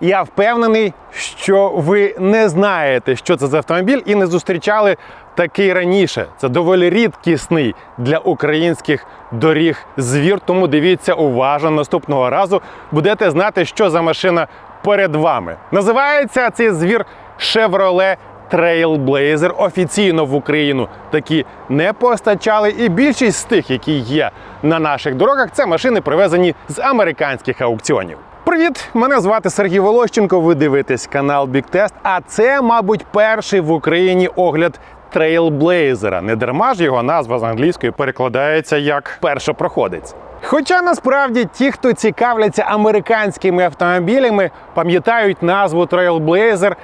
Я впевнений, що ви не знаєте, що це за автомобіль, і не зустрічали такий раніше. Це доволі рідкісний для українських доріг звір. Тому дивіться уважно наступного разу. Будете знати, що за машина перед вами. Називається цей звір Chevrolet Trailblazer. Офіційно в Україну такі не постачали. І більшість з тих, які є на наших дорогах, це машини привезені з американських аукціонів. Привіт! Мене звати Сергій Волощенко. Ви дивитесь канал Test. А це, мабуть, перший в Україні огляд трейлблейзера. Не дарма ж його назва з англійської перекладається як першопроходець. Хоча насправді ті, хто цікавляться американськими автомобілями, пам'ятають назву Trailblazer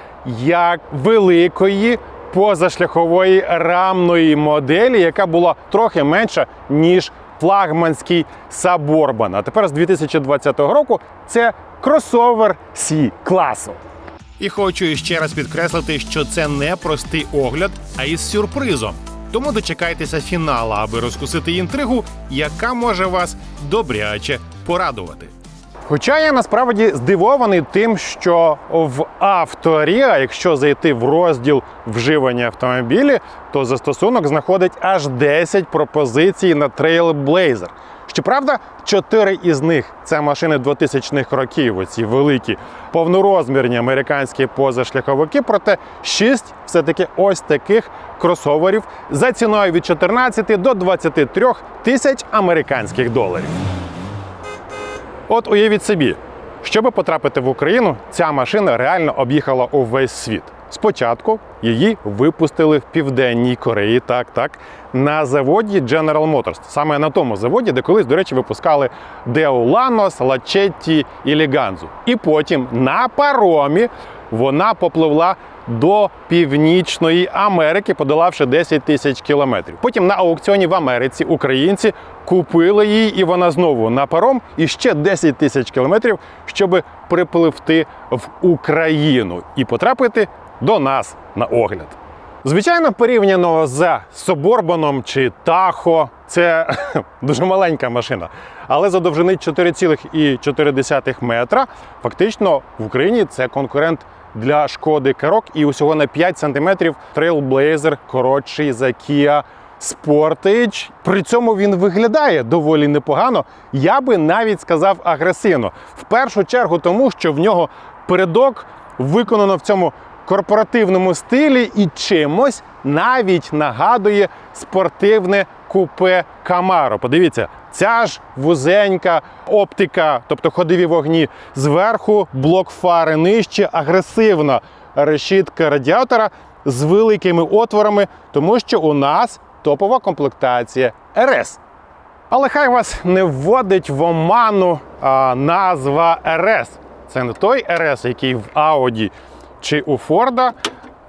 як великої позашляхової рамної моделі, яка була трохи менша ніж флагманський Саборбан. А тепер з 2020 року це кросовер Сі класу. І хочу ще раз підкреслити, що це не простий огляд, а із сюрпризом. Тому дочекайтеся фіналу, аби розкусити інтригу, яка може вас добряче порадувати. Хоча я насправді здивований тим, що в авторія, якщо зайти в розділ вживання автомобілі, то застосунок знаходить аж 10 пропозицій на Trailblazer. Щоправда, 4 із них це машини 2000-х років, оці великі повнорозмірні американські позашляховики, проте 6 все-таки ось таких кросоверів за ціною від 14 до 23 тисяч американських доларів. От уявіть собі, щоб потрапити в Україну, ця машина реально об'їхала увесь світ. Спочатку її випустили в Південній Кореї, так, так, на заводі General Motors. Саме на тому заводі, де колись, до речі, випускали Деуланос, Лачетті і Ліганзу. І потім на паромі вона попливла до Північної Америки, подолавши 10 тисяч кілометрів. Потім на аукціоні в Америці українці купили її, і вона знову на паром і ще 10 тисяч кілометрів, щоб припливти в Україну і потрапити до нас на огляд. Звичайно, порівняно з Соборбаном чи Тахо, це дуже маленька машина. Але за довжини 4,4 метра фактично в Україні це конкурент для шкоди Карок і усього на 5 см Trailblazer коротший за Kia Sportage. При цьому він виглядає доволі непогано. Я би навіть сказав агресивно. В першу чергу тому, що в нього передок виконано в цьому корпоративному стилі і чимось навіть нагадує спортивне купе Камаро. Подивіться, ця ж вузенька оптика, тобто ходові вогні зверху, блок фари нижче, агресивна решітка радіатора з великими отворами, тому що у нас топова комплектація РС. Але хай вас не вводить в оману а, назва РС. Це не той РС, який в Audi чи у Форда.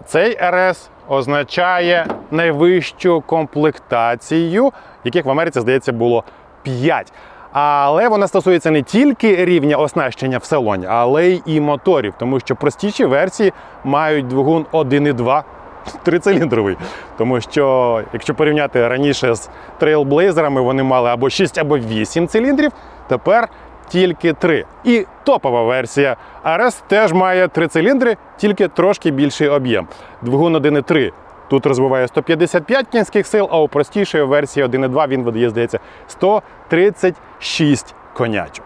Цей РС означає найвищу комплектацію, яких в Америці, здається, було 5. Але вона стосується не тільки рівня оснащення в салоні, але й і моторів, тому що простіші версії мають двигун 1,2 трициліндровий. Тому що, якщо порівняти раніше з трейлблейзерами, вони мали або 6, або 8 циліндрів, тепер тільки 3. І топова версія RS теж має 3 циліндри, тільки трошки більший об'єм. Двигун 1,3 тут розвиває 155 кінських сил, а у простішої версії 1,2 він видає, здається, 136 конячок.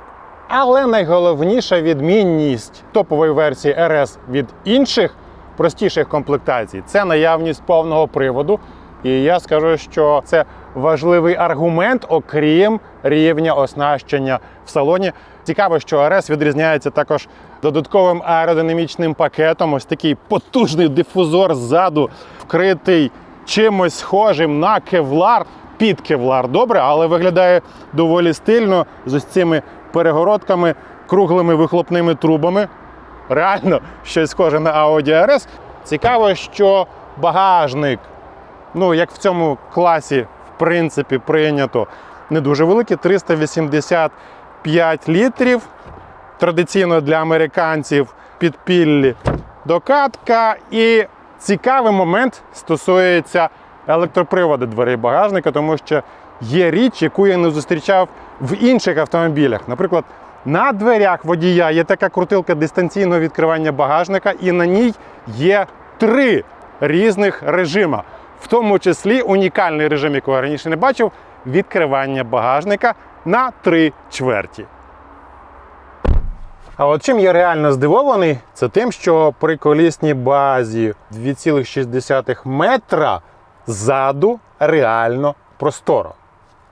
Але найголовніша відмінність топової версії RS від інших простіших комплектацій це наявність повного приводу. І я скажу, що це важливий аргумент, окрім рівня оснащення в салоні. Цікаво, що RS відрізняється також додатковим аеродинамічним пакетом. Ось такий потужний дифузор ззаду, вкритий чимось схожим на кевлар, під кевлар. Добре, але виглядає доволі стильно з ось цими перегородками, круглими вихлопними трубами. Реально щось схоже на Audi RS. Цікаво, що багажник, ну як в цьому класі, в принципі, прийнято не дуже великий, 385 літрів. Традиційно для американців підпіллі докатка. І цікавий момент стосується електроприводу дверей багажника, тому що є річ, яку я не зустрічав в інших автомобілях. Наприклад, На дверях водія є така крутилка дистанційного відкривання багажника, і на ній є три різних режима, в тому числі унікальний режим, якого я раніше не бачив, відкривання багажника на три чверті. А от чим я реально здивований, це тим, що при колісній базі 2,6 метра ззаду реально просторо.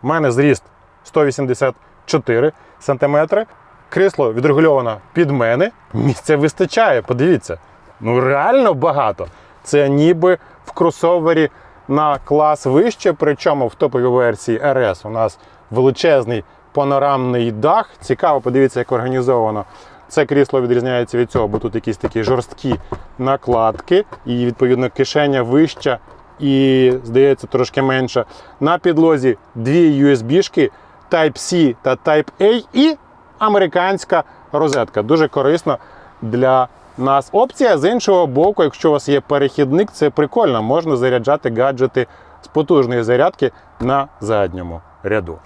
У мене зріст 184 сантиметри. Крісло відрегульовано під мене. Місця вистачає, подивіться. Ну реально багато. Це ніби в кросовері на клас вище, причому в топовій версії RS у нас величезний панорамний дах. Цікаво, подивіться, як організовано. Це крісло відрізняється від цього, бо тут якісь такі жорсткі накладки, і відповідно кишеня вища і, здається, трошки менша. На підлозі дві USB-шки Type-C та Type-A і американська розетка. Дуже корисно для нас. Опція з іншого боку, якщо у вас є перехідник, це прикольно. Можна заряджати гаджети з потужної зарядки на задньому ряду.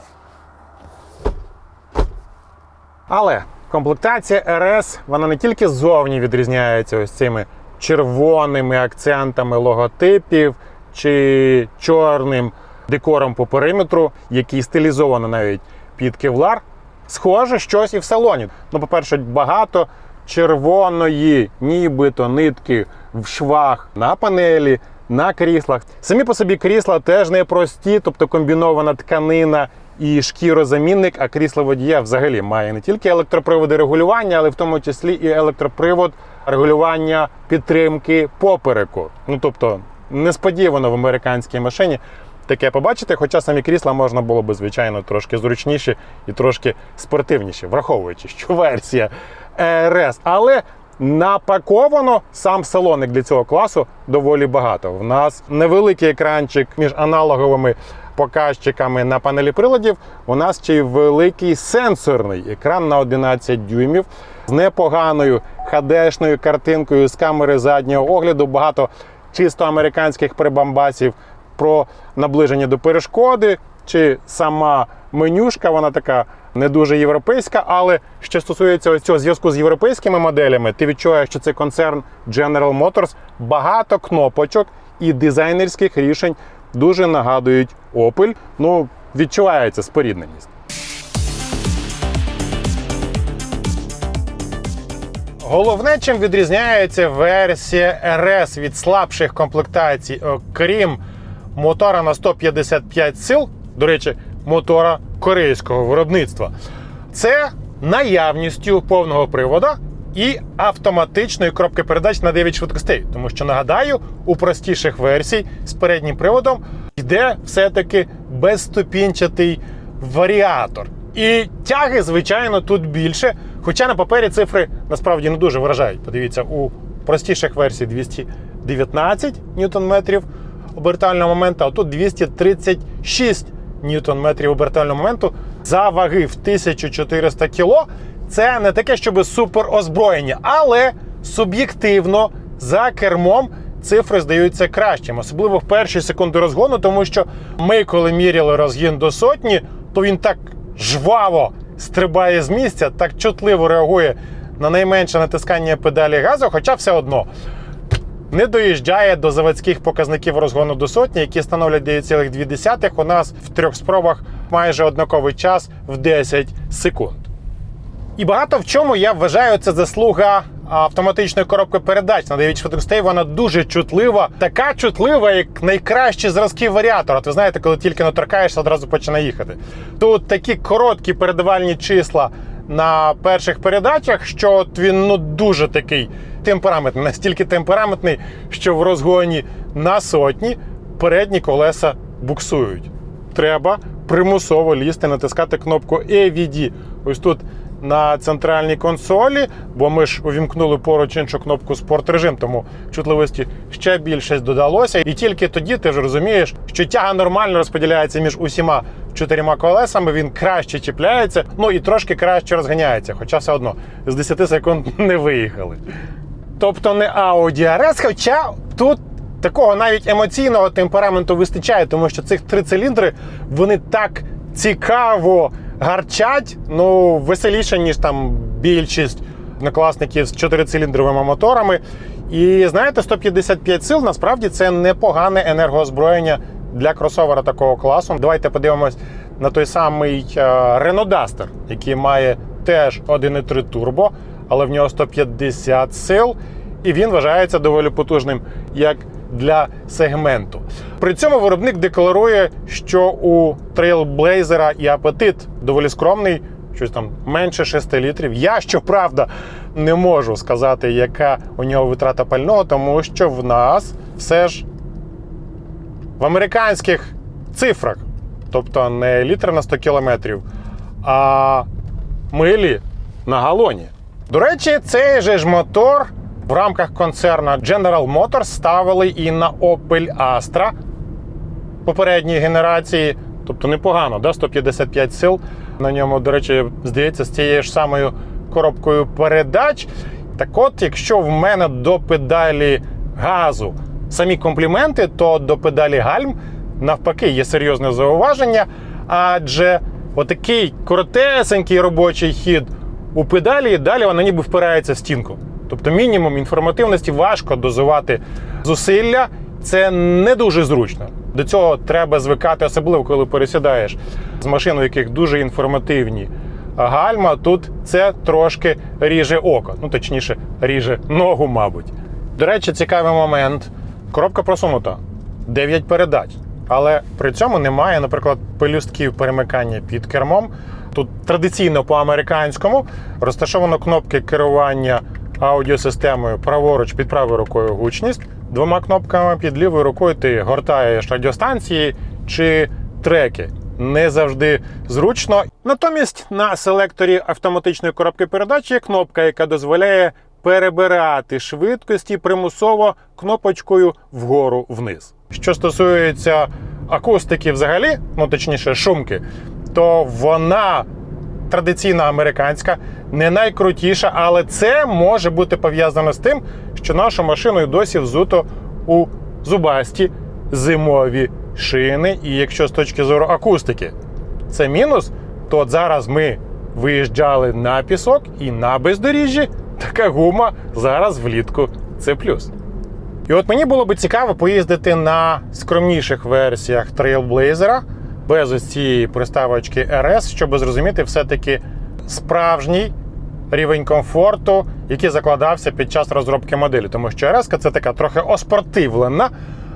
Але комплектація RS вона не тільки ззовні відрізняється ось цими червоними акцентами логотипів чи чорним декором по периметру, який стилізовано навіть під кевлар. Схоже, щось і в салоні. Ну, по-перше, багато червоної, нібито нитки в швах на панелі, на кріслах. Самі по собі крісла теж непрості, тобто комбінована тканина і шкірозамінник, а крісло водія взагалі має не тільки електроприводи регулювання, але в тому числі і електропривод регулювання підтримки попереку. Ну тобто несподівано в американській машині таке побачити, хоча самі крісла можна було би, звичайно, трошки зручніші і трошки спортивніші, враховуючи, що версія РС. Але напаковано сам салоник для цього класу доволі багато. В нас невеликий екранчик між аналоговими показчиками на панелі приладів. У нас ще й великий сенсорний екран на 11 дюймів з непоганою HD-шною картинкою з камери заднього огляду. Багато чисто американських прибамбасів про наближення до перешкоди, чи сама менюшка, вона така не дуже європейська. Але що стосується цього зв'язку з європейськими моделями, ти відчуваєш, що це концерн General Motors, багато кнопочок і дизайнерських рішень дуже нагадують Opel. Ну, відчувається спорідненість. Головне, чим відрізняється версія RS від слабших комплектацій, окрім мотора на 155 сил, до речі, мотора корейського виробництва, це наявністю повного привода і автоматичної коробки передач на 9 швидкостей. Тому що нагадаю, у простіших версій з переднім приводом йде все-таки безступінчатий варіатор. І тяги, звичайно, тут більше. Хоча на папері цифри насправді не дуже вражають. Подивіться, у простіших версій 219 ньютон-метрів обертального моменту, а тут 236 ньютон-метрів обертального моменту за ваги в 1400 кіло. Це не таке, щоб супер озброєння, але суб'єктивно за кермом цифри здаються кращим, особливо в перші секунди розгону, тому що ми, коли міряли розгін до сотні, то він так жваво стрибає з місця, так чутливо реагує на найменше натискання педалі газу, хоча все одно не доїжджає до заводських показників розгону до сотні, які становлять 9,2. У нас в трьох спробах майже однаковий час в 10 секунд. І багато в чому я вважаю це заслуга автоматичної коробки передач на 9 швидкостей. Вона дуже чутлива, така чутлива, як найкращі зразки варіатора. От ви знаєте, коли тільки наторкаєшся, одразу починає їхати. Тут такі короткі передавальні числа на перших передачах, що от він ну дуже такий темпераментний, настільки темпераментний, що в розгоні на сотні передні колеса буксують. Треба примусово лізти, натискати кнопку EVD. Ось тут на центральній консолі, бо ми ж увімкнули поруч іншу кнопку спорт режим, тому чутливості ще більше додалося. І тільки тоді ти ж розумієш, що тяга нормально розподіляється між усіма чотирма колесами, він краще чіпляється, ну і трошки краще розганяється, хоча все одно з 10 секунд не виїхали. Тобто не Audi RS, хоча тут такого навіть емоційного темпераменту вистачає, тому що цих три циліндри вони так цікаво гарчать, ну, веселіше, ніж там більшість однокласників з чотирициліндровими моторами. І знаєте, 155 сил насправді це непогане енергоозброєння для кросовера такого класу. Давайте подивимось на той самий е, Renault Duster, який має теж 1,3 турбо, але в нього 150 сил, і він вважається доволі потужним як для сегменту. При цьому виробник декларує, що у Trailblazer і апетит доволі скромний, щось там менше 6 літрів. Я щоправда не можу сказати, яка у нього витрата пального, тому що в нас все ж в американських цифрах, тобто не літр на 100 кілометрів, а милі на галоні. До речі, цей же ж мотор в рамках концерна General Motors ставили і на Opel Astra попередньої генерації, тобто непогано, да? 155 сил. На ньому, до речі, здається, з цією ж самою коробкою передач. Так от, якщо в мене до педалі газу самі компліменти, то до педалі гальм навпаки є серйозне зауваження, адже отакий коротесенький робочий хід у педалі, і далі вона ніби впирається в стінку. Тобто мінімум інформативності важко дозувати зусилля. Це не дуже зручно. До цього треба звикати, особливо коли пересідаєш з машин, у яких дуже інформативні гальма. Тут це трошки ріже око, ну точніше, ріже ногу, мабуть. До речі, цікавий момент. Коробка просунута, 9 передач. Але при цьому немає, наприклад, пелюстків перемикання під кермом. Тут традиційно по-американському розташовано кнопки керування аудіосистемою праворуч під правою рукою гучність. Двома кнопками під лівою рукою ти гортаєш радіостанції чи треки. Не завжди зручно. Натомість на селекторі автоматичної коробки передач є кнопка, яка дозволяє перебирати швидкості примусово кнопочкою вгору вниз. Що стосується акустики, взагалі, ну точніше, шумки, то вона традиційна американська, не найкрутіша, але це може бути пов'язано з тим, що нашу машину досі взуто у зубасті зимові шини. І якщо з точки зору акустики це мінус, то зараз ми виїжджали на пісок і на бездоріжжі. Така гума зараз влітку це плюс. І от мені було би цікаво поїздити на скромніших версіях Trailblazer без ось цієї приставочки RS, щоб зрозуміти все-таки справжній рівень комфорту, який закладався під час розробки моделі. Тому що RS це така трохи оспортивлена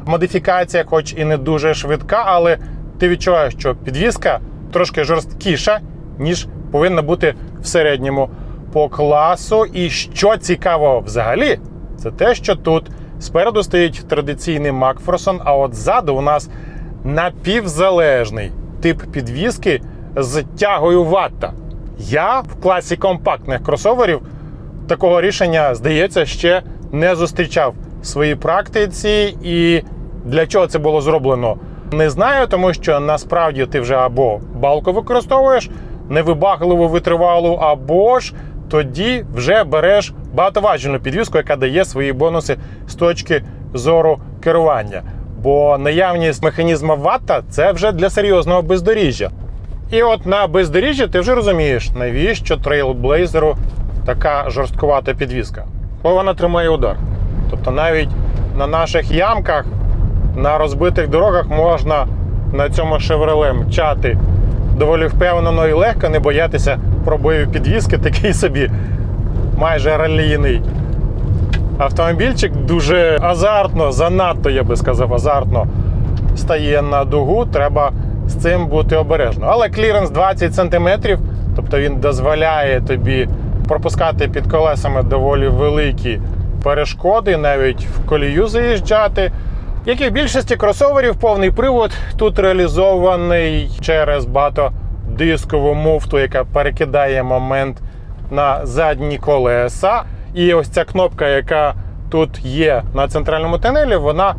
модифікація, хоч і не дуже швидка, але ти відчуваєш, що підвізка трошки жорсткіша, ніж повинна бути в середньому по класу. І що цікаво взагалі, це те, що тут спереду стоїть традиційний Макферсон, а от ззаду у нас напівзалежний тип підвіски з тягою ватта. Я в класі компактних кросоверів такого рішення, здається, ще не зустрічав в своїй практиці. І для чого це було зроблено, не знаю, тому що насправді ти вже або балку використовуєш невибагливу витривалу, або ж тоді вже береш багатоважільну підвіску, яка дає свої бонуси з точки зору керування. Бо наявність механізму ватта це вже для серйозного бездоріжжя. І от на бездоріжжі ти вже розумієш, навіщо трейлблейзеру така жорсткувата підвіска. Бо вона тримає удар. Тобто навіть на наших ямках, на розбитих дорогах можна на цьому шевроле мчати доволі впевнено і легко, не боятися пробоїв підвіски, такий собі майже ралійний автомобільчик дуже азартно, занадто, я би сказав, азартно стає на дугу. Треба з цим бути обережно. Але кліренс 20 см, тобто він дозволяє тобі пропускати під колесами доволі великі перешкоди, навіть в колію заїжджати. Як і в більшості кросоверів, повний привод тут реалізований через багатодискову муфту, яка перекидає момент на задні колеса. І ось ця кнопка, яка тут є на центральному тунелі, вона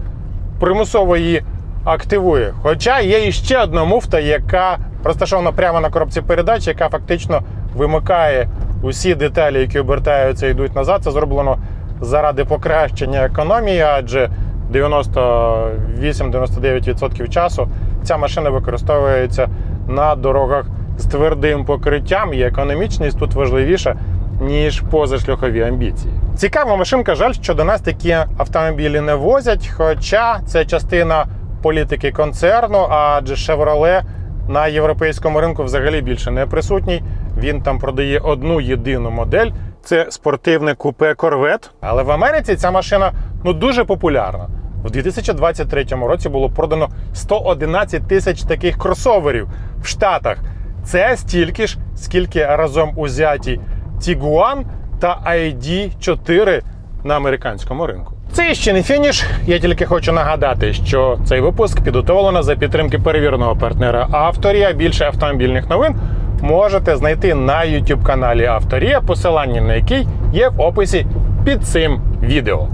примусово її активує. Хоча є іще одна муфта, яка розташована прямо на коробці передач, яка фактично вимикає усі деталі, які обертаються і йдуть назад. Це зроблено заради покращення економії, адже 98-99% часу ця машина використовується на дорогах з твердим покриттям, і економічність тут важливіша, ніж позашляхові амбіції. Цікава машинка. Жаль, що до нас такі автомобілі не возять, хоча це частина політики концерну, адже Chevrolet на європейському ринку взагалі більше не присутній. Він там продає одну єдину модель. Це спортивне купе Corvette. Але в Америці ця машина ну дуже популярна. У 2023 році було продано 111 тисяч таких кросоверів в Штатах. Це стільки ж, скільки разом узяті Tiguan та ID4 на американському ринку. Це ще не фініш. Я тільки хочу нагадати, що цей випуск підготовлено за підтримки перевіреного партнера Авторія. Більше автомобільних новин можете знайти на YouTube каналі Авторія, посилання на який є в описі під цим відео.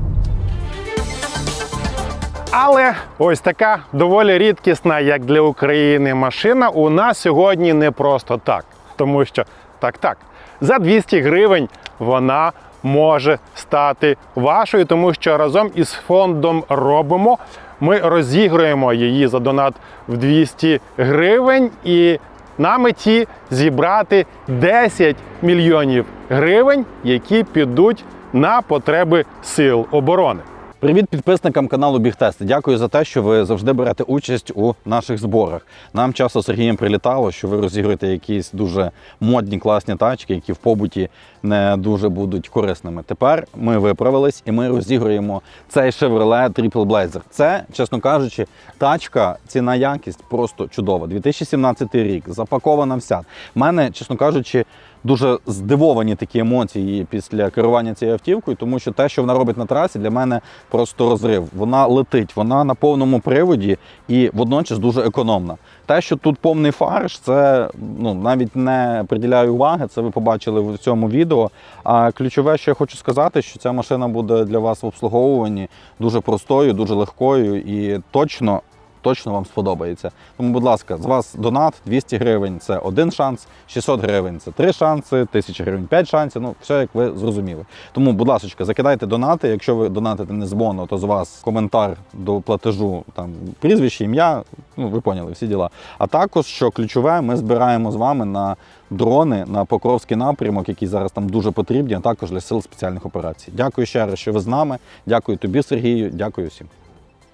Але ось така доволі рідкісна, як для України, машина у нас сьогодні не просто так. Тому що так, так, за 200 гривень вона може стати вашою, тому що разом із фондом робимо. Ми розігруємо її за донат в 200 гривень і на меті зібрати 10 мільйонів гривень, які підуть на потреби сил оборони. Привіт підписникам каналу Бігтести. Дякую за те, що ви завжди берете участь у наших зборах. Нам часто з Сергієм прилітало, що ви розігруєте якісь дуже модні класні тачки, які в побуті не дуже будуть корисними. Тепер ми виправились і ми розігруємо цей Chevrolet Triple Blazer. Це, чесно кажучи, тачка, ціна якість просто чудова. 2017 рік, запакована вся. У мене, чесно кажучи, дуже здивовані такі емоції після керування цією автівкою, тому що те, що вона робить на трасі, для мене просто розрив. Вона летить, вона на повному приводі і водночас дуже економна. Те, що тут повний фарш, це ну навіть не приділяю уваги. Це ви побачили в цьому відео. А ключове, що я хочу сказати, що ця машина буде для вас в обслуговуванні дуже простою, дуже легкою і точно точно вам сподобається. Тому, будь ласка, з вас донат 200 гривень це один шанс, 600 гривень це три шанси, 1000 гривень 5 шансів. Ну, все як ви зрозуміли. Тому, будь ласка, закидайте донати. Якщо ви донатите не з то з вас коментар до платежу, там прізвище, ім'я. Ну, ви поняли всі діла. А також, що ключове, ми збираємо з вами на дрони на Покровський напрямок, який зараз там дуже потрібні, а також для сил спеціальних операцій. Дякую ще раз, що ви з нами. Дякую тобі, Сергію. Дякую всім.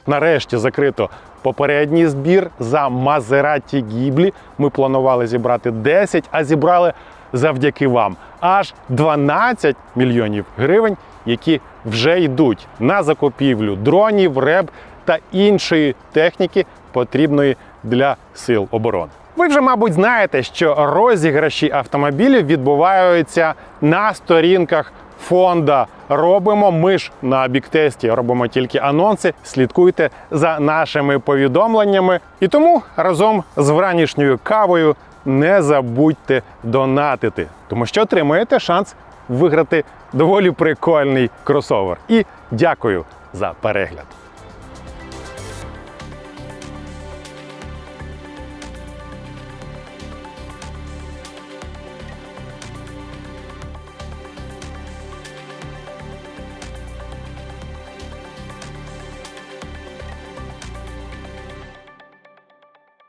Нарешті закрито попередній збір за Мазераті Гіблі. Ми планували зібрати 10, а зібрали завдяки вам аж 12 мільйонів гривень, які вже йдуть на закупівлю дронів, реб та іншої техніки, потрібної для сил оборони. Ви вже, мабуть, знаєте, що розіграші автомобілів відбуваються на сторінках фонда робимо. Ми ж на біктесті робимо тільки анонси. Слідкуйте за нашими повідомленнями. І тому разом з вранішньою кавою не забудьте донатити, тому що отримаєте шанс виграти доволі прикольний кросовер. І дякую за перегляд.